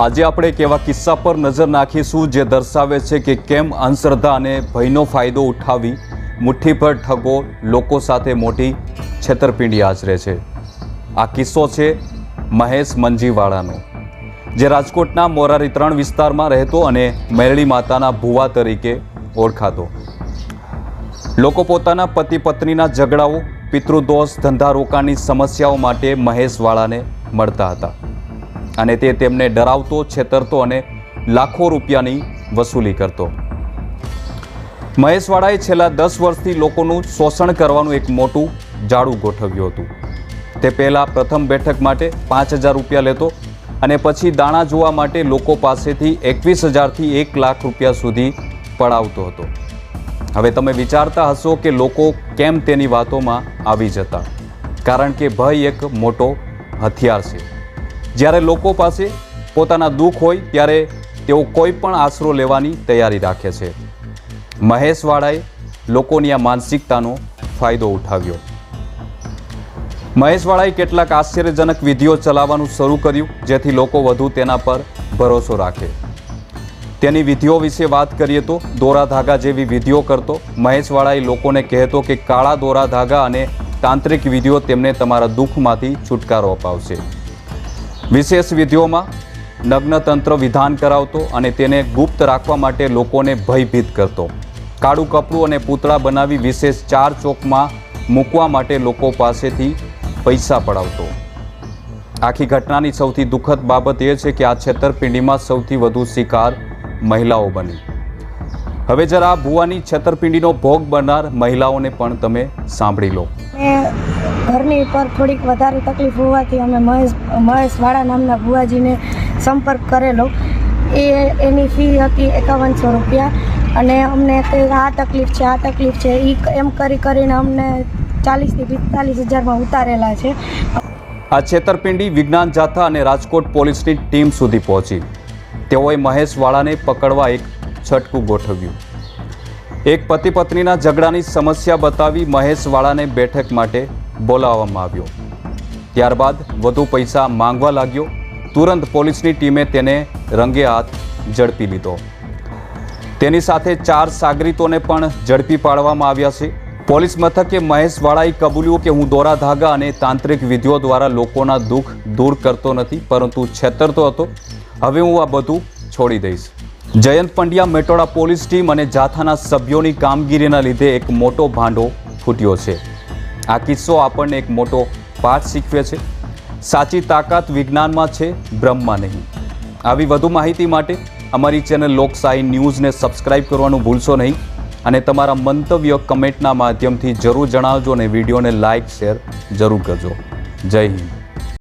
આજે આપણે એક એવા કિસ્સા પર નજર નાખીશું જે દર્શાવે છે કે કેમ અંધશ્રદ્ધા અને ભયનો ફાયદો ઉઠાવી મુઠ્ઠીભર ઠગો, લોકો સાથે મોટી છેતરપિંડી આચરે છે. આ કિસ્સો છે મહેશ મંજીવાળાનો, જે રાજકોટના મોરારી ત્રણ વિસ્તારમાં રહેતો અને મેરળી માતાના ભુવા તરીકે ઓળખાતો. લોકો પોતાના પતિ પત્નીના ઝઘડાઓ, પિતૃદોષ ધંધા રોકાણની સમસ્યાઓ માટે મહેશવાળાને મળતા હતા. અને તે તેમને ડરાવતો, છેતરતો અને લાખો રૂપિયાની વસૂલી કરતો. મહેશવાળાએ છેલ્લા દસ વર્ષથી લોકોનું શોષણ કરવાનું એક મોટું જાડું ગોઠવ્યું હતું. તે પહેલાં પ્રથમ બેઠક માટે પાંચ હજાર રૂપિયા લેતો અને પછી દાણા જોવા માટે લોકો પાસેથી એકવીસ હજારથી એક લાખ રૂપિયા સુધી પડાવતો હતો. હવે તમે વિચારતા હશો કે લોકો કેમ તેની વાતોમાં આવી જતા. કારણ કે ભય એક મોટો હથિયાર છે. જ્યારે લોકો પાસે પોતાના દુઃખ હોય ત્યારે તેઓ કોઈ પણ આશરો લેવાની તૈયારી રાખે છે. મહેશવાળાએ લોકોની આ માનસિકતાનો ફાયદો ઉઠાવ્યો. મહેશવાળાએ કેટલાક આશ્ચર્યજનક વિધિઓ ચલાવવાનું શરૂ કર્યું, જેથી લોકો વધુ તેના પર ભરોસો રાખે. તેની વિધિઓ વિશે વાત કરીએ તો, દોરા ધાગા જેવી વિધિઓ કરતો, મહેશવાળાએ લોકોને કહેતો કે કાળા દોરા ધાગા અને તાંત્રિક વિધિઓ તેમને તમારા દુઃખમાંથી છુટકારો અપાવશે. વિશેષ વિધિઓમાં નગ્નતંત્ર વિધાન કરાવતો અને તેને ગુપ્ત રાખવા માટે લોકોને ભયભીત કરતો. કાળું કપડું અને પૂતળા બનાવી વિશેષ ચાર ચોકમાં મૂકવા માટે લોકો પાસેથી પૈસા પડાવતો. આખી ઘટનાની સૌથી દુઃખદ બાબત એ છે કે આ છેતરપિંડીમાં સૌથી વધુ શિકાર મહિલાઓ બની. હવે જરા ભુવાની છેતરપિંડીનો ભોગ બનનાર મહિલાઓને પણ તમે સાંભળી લો. ઘરની પર થોડીક વધારે તકલીફ હોવાથી અમે મહેશ મહેશવાળા નામના ભુવાજીને સંપર્ક કરેલો. એ એની ફી હતી એકાવનસો રૂપિયા અને અમને કંઈ આ તકલીફ છે આ તકલીફ છે. એ એમ કરી કરીને અમને ચાલીસથી પિસ્તાલીસ હજારમાં ઉતારેલા છે. આ છેતરપિંડી વિજ્ઞાન જાથા અને રાજકોટ પોલીસની ટીમ સુધી પહોંચી. તેઓએ મહેશવાળાને પકડવા એક છટકું ગોઠવ્યું. એક પતિ પત્નીના ઝઘડાની સમસ્યા બતાવી મહેશવાળાને બેઠક માટે બોલાવવામાં આવ્યો. ત્યારબાદ વધુ પૈસા માંગવા લાગ્યો. તુરંત પોલીસની ટીમે તેને રંગે હાથ ઝડપી લીધો. તેની સાથે ચાર સાગરીતોને પણ ઝડપી પાડવામાં આવ્યા છે. પોલીસ મથકે મહેશવાળાએ કબૂલ્યું કે હું દોરા ધાગા અને તાંત્રિક વિધિઓ દ્વારા લોકોના દુઃખ દૂર કરતો નથી, પરંતુ છેતરતો હતો. હવે હું આ બધું છોડી દઈશ. જયંત પંડ્યા, મેટોડા પોલીસ ટીમ અને જાથાના સભ્યોની કામગીરીના લીધે એક મોટો ભાંડો ફૂટ્યો છે. આ કિસ્સો આપણને એક મોટો પાઠ શીખવે છે. સાચી તાકાત વિજ્ઞાનમાં છે, બ્રહ્મમાં નહીં. આવી વધુ માહિતી માટે અમારી ચેનલ લોકશાહી ન્યૂઝને સબસ્ક્રાઇબ કરવાનું ભૂલશો નહીં અને તમારા મંતવ્ય કમેન્ટના માધ્યમથી જરૂર જણાવજો અને વિડીયોને લાઇક, શેર જરૂર કરજો. જય હિન્દ.